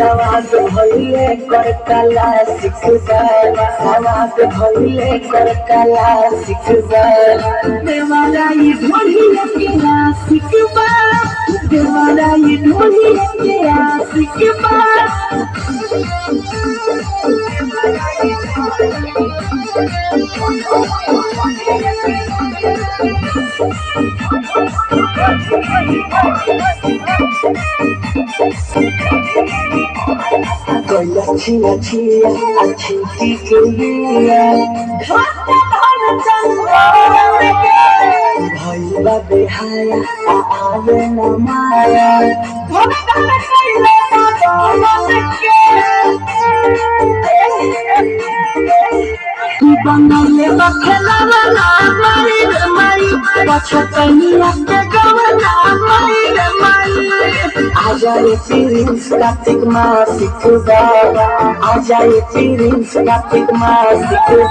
समाज भइले कर कला सिख गए समाज भइले कर कला सिख गए देवाला ये ढोलिया केला सिख बा देवाला ये ढोलिया केला सिख बा Thank you. কৈলাসী আছি আছি কি করিয়া ভয় বা বেহায়া আরে না মায়া। বাঙালি বা খেলা Acayip feelings, kaptik masik kuda Acayip feelings, kaptik masik kuda